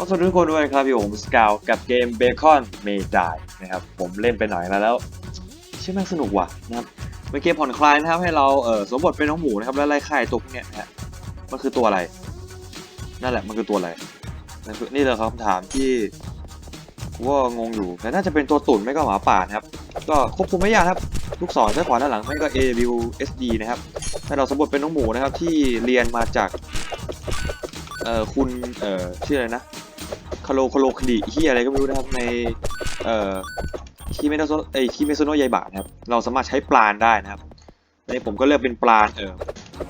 ขอสวัสดีทุกคนด้วยครับอยู่ผมสกาวกับเกมเบคอนเมจายนะครับผมเล่นไปหน่อยแล้วแล้วชื่อม่งสนุกว่ะนะครับเป็นเกมผ่อนคลายนะครับให้เราเออสมบทเป็นน้องหมูนะครับแล้วไล่ฆ่าไอ้ตัวพวกเนี้ยนะฮะมันคือตัวอะไร นั่นแหละมันคือตัวอะไรนั่นคือนี่เลยครับคำถามที่ว่างงอยู่แต่น่าจะเป็นตัวตุ่นไม่ก็หมาป่านะครับก็ควบคุมไม่ยากครับลูกศรด้านขวาด้านหลังไม่ก็ A W S D นะครับให้เราสมบทเป็นน้องหมูนะครับที่เรียนมาจากเออคุณเออชื่ออะไรนะ คาโลคาโลคดีที่อะไรก็ไม่รู้นะครับในเอ่อคีเมโนโซไอคีเมโซโนยายบะนะครับเราสามารถใช้ปลานได้นะครับในผมก็เลือกเป็นปลานเออ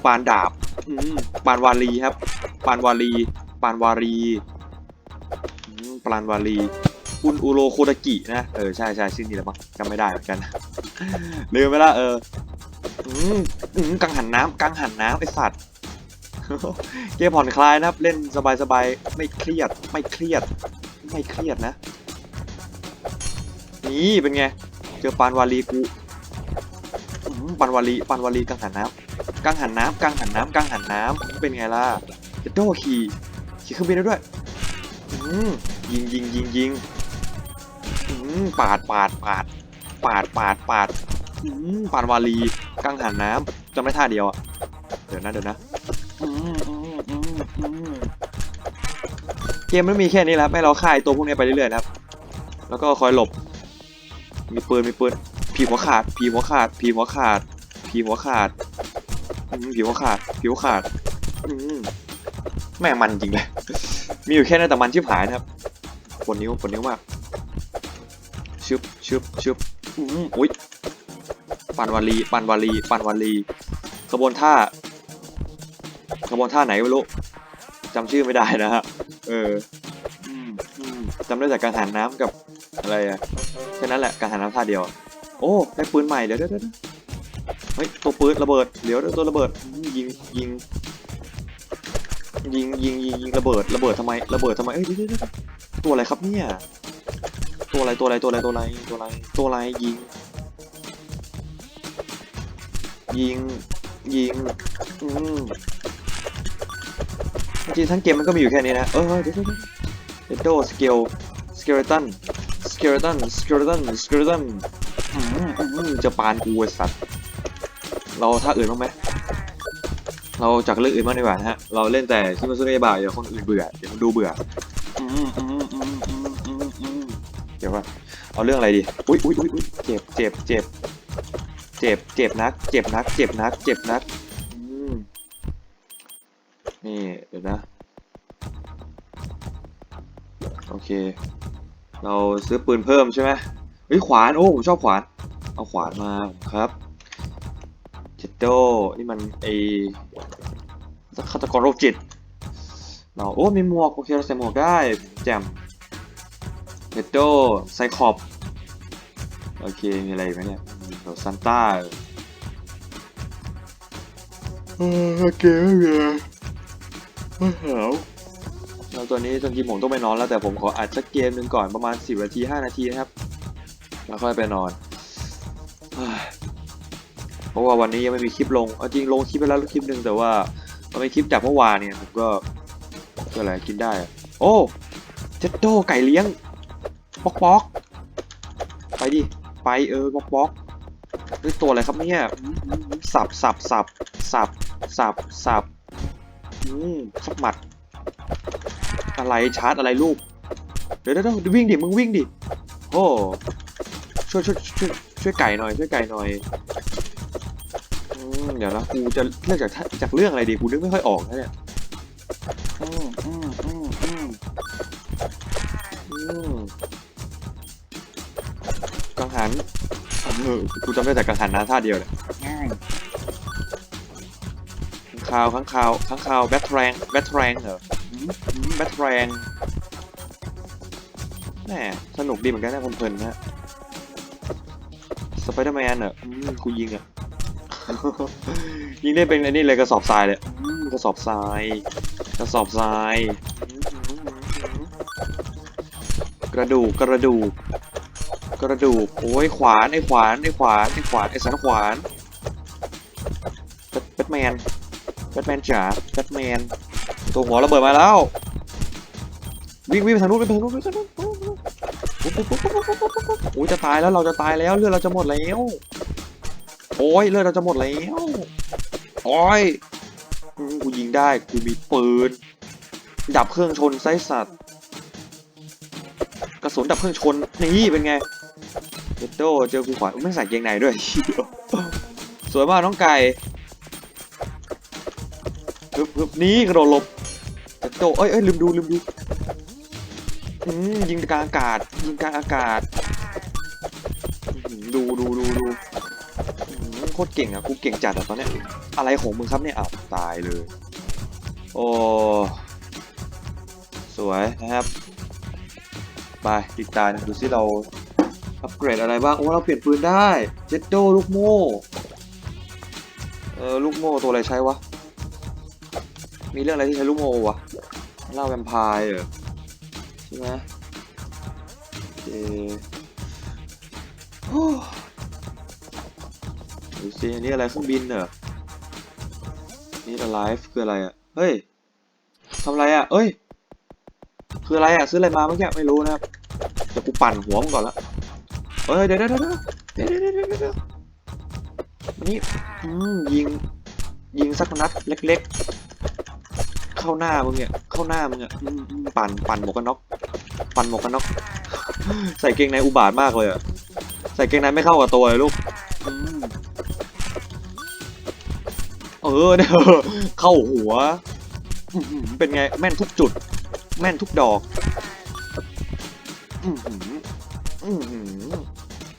ปลานดาบอืมปลานวาลีครับปลานวาลีปลานวารีอืมปลานวาลีอุนอุโรโคดากินะเออใช่ใช่ชื่อนี้แหละมั้งจำไม่ได้เหมือนกันลืมไปละเอออืมอืมกังหันน้ำกังหันน้ำไอสัตว์ เกมผ่อนคลายนะครับ เล่นสบายๆ ไม่เครียด ไม่เครียด ไม่เครียดนะ นี่เป็นไง เจอปานวาลีกูปานวาลีปานวาลีกังหันน้ำกังหันน้ำกังหันน้ำกังหันน้ำเป็นไงล่ะเจะโดขี่ขี่เครื่องบินได้ด้วยยิงยิงยิงยิงปาดปาดปาดปาดปาดปาดปานวาลีกังหันน้ำจำได้ท่าเดียวอะเดี๋ยวนะเดี๋ยวนะ เกมไม่มีแค่นี้และครับให้เราฆ่าไอ้ตัวพวกนี้ไปเรื่อยๆนะครับ แล้วก็คอยหลบ มีปืนมีปืนผีหัวขาดผีหัวขาดผีหัวขาดผีหัวขาดผีหัวขาดผีหัวขาดแม่งมันจริงเลย มีอยู่แค่นั้นแต่มันชิบหายนะครับปวดนิ้วปวดนิ้วมากชึบชึบชึบอุ้ยปันวาลีปันวาลีปันวาลีขบวนท่า ขบวนท่าไหนไม่รู้จำชื่อไม่ได้นะฮะ เอออืมอืมจำได้จากการหันน้ำกับอะไรอะแค่นั้นแหละการหันน้ำท่าเดียว โอ้ได้ปืนใหม่เดี๋ยวเดี๋ยวเดี๋ยวเฮ้ยตัวปืนระเบิดเดี๋ยวเดี๋ยวตัวระเบิดอืมยิงยิงยิงยิงยิงยิงระเบิดระเบิดทำไมระเบิดทำไมเอ้ยเดี๋ยวเดี๋ยวเดี๋ยวตัวอะไรครับเนี่ยตัวอะไรตัวอะไรตัวอะไรตัวอะไรตัวอะไรตัวอะไรยิง ยิงยิงอืม จริงๆทั้งเกมมันก็มีอยู่แค่นี้นะ เออเดี๋ยวเดี๋ยวเดโดสเกลสเกเลตันสเกเลตันสเกเลตันสเกเลตันจะปานกูไอ้สัตว์ เราท่าอื่นบ้างไหมเราจากเรื่องอื่นบ้างดีกว่านะฮะ เราเล่นแต่ที่มันสุดยบายเดี๋ยวคนอื่นเบื่อ เดี๋ยวมันดูเบื่ออืมอืมอืมอืมอืมอืมเดี๋ยวว่าเอาเรื่องอะไรดี อุ้ยอุ้ยอุ้ยอุ๊ยเจ็บเจ็บเจ็บเจ็บ เจ็บนัก เจ็บนัก เจ็บนัก เจ็บนักอืม นี่เดี๋ยวนะ โอเค เราซื้อปืนเพิ่มใช่ไหมเฮ้ยขวาน โอ้ผมชอบขวาน เอาขวานมาครับเจตโดนี่มันไอฆาตกรโรคจิต เราโอ้มีหมวกโอเคเราใส่หมวกได้แจ่มเจตโดไซคอบโอเค มีอะไรอีกไหมเนี่ยเดี๋ยวซันต้าเออโอเคไม่มี แล้วตัวนี้จริงๆผมต้องไปนอนแล้วแต่ผมขออัดสักเกมหนึ่งก่อนประมาณ 10นาที 5 นาทีนะครับ แล้วค่อยไปนอน เพราะว่าวันนี้ยังไม่มีคลิปลงเอาจริงลงคลิปไปแล้วคลิปหนึ่งแต่ว่ามันเป็นคลิปจากเมื่อวานเนี่ยผมก็ก็อะไรกินได้อะโอ้เจ็ดโดไก่เลี้ยงป๊อกป๊อกไปดิ ไปเออป๊อกป๊อกนี่ตัวอะไรครับเนี่ยสับสับสับสับสับสับ อืมสักหมัด อะไรชาร์จอะไรลูกเดี๋ยวเดี๋ยวเดี๋ยววิ่งดิ มึงวิ่งดิ โอ้ช่วยช่วยช่วยช่วยไก่หน่อย ช่วยไก่หน่อยอืมเดี๋ยวนะกูจะเลือกจากจากเรื่องอะไรดีกูนึกไม่ค่อยออกนะเนี่ยกังหันเออกูจำได้แต่กังหันนะท่าเดียวเนี่ย คาวข้างคาวข้างคาวแบทแรงแบทแรงเหรอแบทแรงแหมสนุกดีเหมือนกันนะเพลินๆนะสไปเดอร์แมนเหรอกูยิงอะยิงได้เป็นไอ้นี่เลยกระสอบทรายเลยกระสอบทรายกระสอบทราย กระดูกกระดูกกระดูกโอ้ยขวานไอ้ขวานไอ้ขวานไอ้ขวานไอ้สันขวานแบทแมน แบทแมนจ๋าแบทแมนตัวหัวระเบิดมาแล้ว วิ่งวิ่งไปทางนู้นไปทางนู้นไปทางนู้นโอ้ยจะตายแล้วเราจะตายแล้วเลือดเราจะหมดแล้ว โอ้ยเลือดเราจะหมดแล้วโอ้ยกูยิงได้กูมีปืนดับเครื่องชนไซสัตว์กระสุนดับเครื่องชนนี่เป็นไงเดโดเจอกูขวาไม่ใส่เกงในด้วยสวยมากน้องไก่ ฮึบฮึบนี่กระโดดหลบเจดโดเอ้ยเอ้ยลืมดูลืมดูอืมยิงกลางอากาศ ยิงกลางอากาศอื้อหือดูดูดูดูอื้อหือโคตรเก่งอะกูเก่งจัดอะตอนเนี้ยอะไรของมึงครับเนี่ยอ้าวตายเลย โอ้สวยนะครับไปติดตามดูซิเราอัปเกรดอะไรบ้างโอ้เราเปลี่ยนปืนได้เจ็ดโดลูกโม่เออลูกโม่ตัวอะไรใช้วะ มีเรื่องอะไรที่ใช้ลูกโมวะเล่าแวมพายเหรอใช่ไหมโอเคดูสิอันนี้อะไรเครื่องบินเหรอนี่เดอะไลฟ์คืออะไรอะ เฮ้ยทำอะไรอะเอ้ย คืออะไรอะ ซื้ออะไรมาเมื่อกี้ไม่รู้นะครับแต่กูปั่นหัวมันก่อนละเฮ้ยเดี๋ยวเดี๋ยวเดี๋ยวเดี๋ยวเดี๋ยวเดี๋ยววันนี้ยิงยิงสักนัดเล็ก เข้าหน้ามึงเนี่ยเข้าหน้ามึงอะอืมอืมปั่นปั่นหมวกกันน็อกปั่นหมวกกันน็อก ใส่เกงในอุบาทมากเลยอะใส่เกงในไม่เข้ากับตัวเลยลูกอืมเออเนี่ยเข้าหัวอื้อหือเป็นไงแม่นทุกจุด แม่นทุกดอกอือหืออือหือ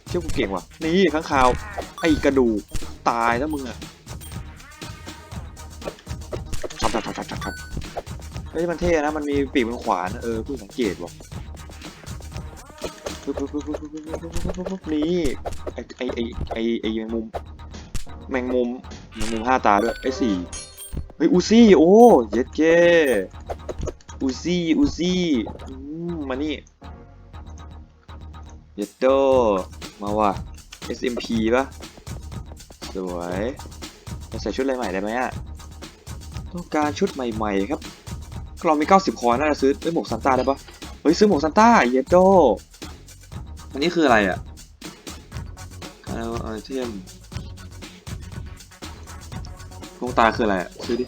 เชี่ยวกูเก่งว่ะนี่ข้างคาว ไอ้กระดูกตายแล้วมึงอะ ฮ้ยมันเท่นะ มันมีปีกมันขวาน เออผู้สังเกตบอกนี่ไอไอไอไอแมงมุม แมงมุมแมงมุมห้าตาด้วยไอสี่เฮ้ยอูซี่โอ้เย็ดเจอูซี่อูซี่มานี่เย็ดโตมาว่ะ SMP ป่ะสวยจะใส่ชุดอะไรใหม่ได้ไหมอะต้องการชุดใหม่ ๆ ครับ เรามี 90 คอยน่าจะซื้อเอ้ยหมวกซันต้าได้ปะเฮ้ยซื้อหมวกซันต้าเยดโดอันนี้คืออะไรอะเอาไอเทมดวงตาคืออะไรซื้อดิ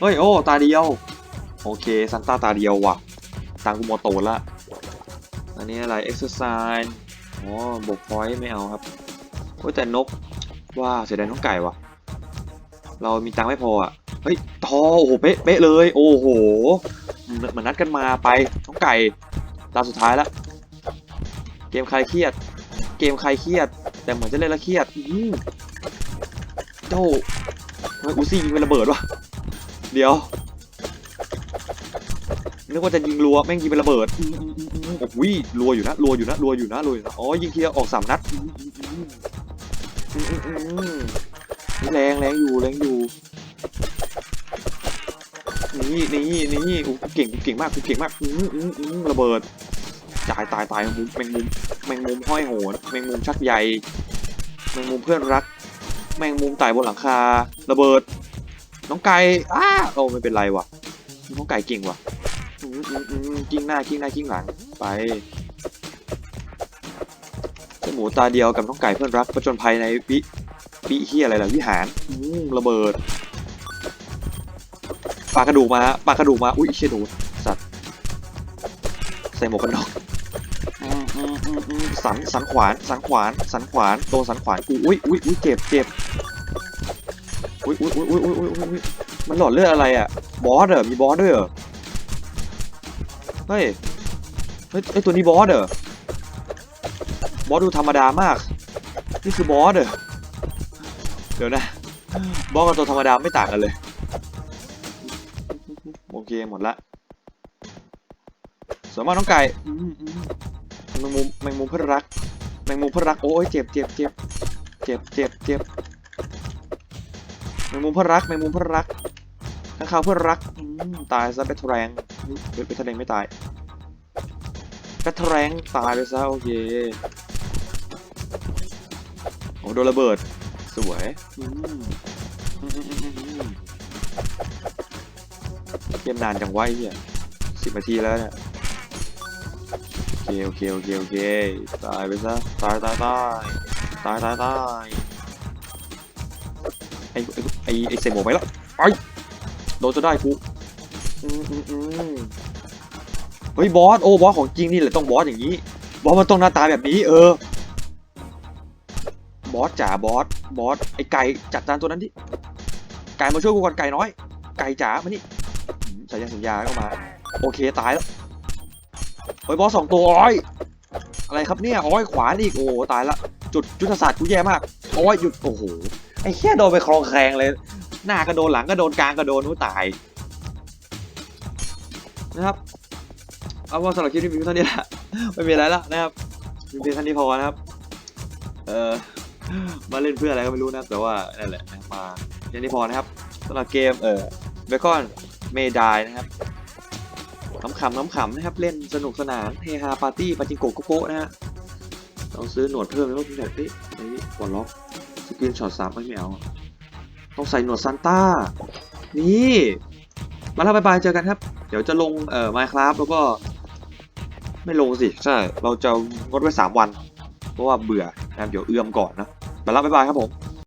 เฮ้ย โอ้ ตาเดียว โอเค ซันต้าตาเดียวว่ะตังกูหมดโตละ อันนี้อะไร exercise อ๋อบวกพอยต์ไม่เอาครับโอ้ยแต่นก ว่าเสียดายน้องไก่ว่ะ เรามีตังค์ไม่พออะ เฮ้ย ทอโอ้โหเป๊ะเป๊ะเลย โอ้โหเหมือนนัดกันมาไปน้องไก่ตาสุดท้ายละเกมใครเครียด เกมใครเครียด แต่เหมือนจะเล่นแล้วเครียดอืมโจ้ทำไมอูซี่ยิงเป็นระเบิดวะเดี๋ยวนึกว่าจะยิงรัวแม่งยิงเป็นระเบิดโอ้โหรัวอยู่นะรัวอยู่นะรัวอยู่นะรัวอยู่นะอ๋อยิงทีละออกสามนัดแรงแรงอยู่แรงอยู่ นี่นี่นี่โอ้กูเก่งกูเก่งมากกูเก่งมากอืมอืมอืมระเบิดตายตายตายแมงมุมแมงมุมแมงมุมห้อยโหนแมงมุมชักใยแมงมุมเพื่อนรัก แมงมุมไต่บนหลังคา ระเบิด น้องไก่อ้าโอ้ไม่เป็นไรว่ะน้องไก่เก่งว่ะอืมอืมอืมกิ้งหน้ากิ้งหน้ากิ้งหลังไปเจ้าหมูตาเดียวกับน้องไก่เพื่อนรักประจนภัยในวิวิเฮียอะไรล่ะวิหารอืมระเบิดากระดูกมาปลากระดูกมา อุ้ยเชี่ยโดนสัตว์ใส่หมวกกันน็อกอืมอืมอืมอืมสันสันขวานสันขวานสันขวานโดนสันขวานกูอุ้ยอุ้ยอุ้ยเจ็บเจ็บอุ้ยอุ้ยอุ้ยอุ้ยอุ้ยอุ้ยอุ้ยมันหลอดเลือดอะไรอะ บอสเหรอมีบอสด้วยเหรอเฮ้ยเฮ้ยไอยตัวนี้บอสเหรอบอสดูธรรมดามาก นี่คือบอสเหรอเดี๋ยวนะบอสกับตัวธรรมดาไม่ต่างกันเลยโอ เคหมดละสวยมากน้องไก่มอืมแมงมุมแมงมุมเพื่อรักแมงมุมเพื่อรักโอ้ยเจ็บเจ็บเจ็บเจ็บเจ็บเจ็บแมงมุมเพื่อรักแมงมุมเพื่อรักข้างคาวเพื่อรักตายซะเบทแรงเฮ้ยเบทรงไม่ตายกระแทงตายไปซะโอเคโอ้โดนระเบิด สวย เกมนานจังไว้เฮียสิบนาทีแล้วเนี่ยโอเคโอเคโอเคโอเคตายไปซะตายตายตายตายตายตายไอไอไอไอเซมโมไปแล้วไปโดนจะได้กูอืมอืมอืมเฮ้ยบอสโอ้บอสของจริงนี่แหละต้องบอสอย่างนี้ บอสมันต้องหน้าตาแบบนี้ เออบอสจ๋าบอสบอสไอไก่จัดจานตัวนั้นดิไก่มาช่วยกูก่อนไก่น้อย ไก่จ๋ามานี่ สัญญาสัญญาเข้ามา โอเคตายแล้วเฮ้ยบอสสองตัวโอ้อย อะไรครับเนี่ยโอ้อยขวานอีกโอ้ตายละจุดยุทธศาสตร์กูแย่มากโอ้ยหยุดโอ้โหไอ้แค่โดนไปคลองแคลงเลย หน้าก็โดนหลังก็โดนกลางก็โดนนู้ตายนะครับเอาว่าสำหรับคลิปนี้มีเท่านี้แหละไม่มีอะไรละนะครับมีเพียงเท่านี้พอนะครับ เออมาเล่นเพื่ออะไรก็ไม่รู้นะแต่ว่านั่นแหละมาแค่นี้พอนะครับสำหรับเกมเออเบคอน เมดายนะครับขำขำๆขำนะครับ เล่นสนุกสนานเฮฮาปาร์ตี้ปาจิงโกโกโก้นะฮะต้องซื้อหนวดเพิ่มแล้วพี่แบบนี้ไอ้นี่หัวล็อกสกินช็อตสามไม่เอาต้องใส่หนวดซานต้า นี่ มาแล้วบายบายเจอกันครับ เดี๋ยวจะลงเอ่อ Minecraft แล้วก็ ไม่ลงสิ ใช่ เราจะงดไว้สามวัน เพราะว่าเบื่อนะครับเดี๋ยวเอื้อมก่อนนะมาแล้วบายบายครับผม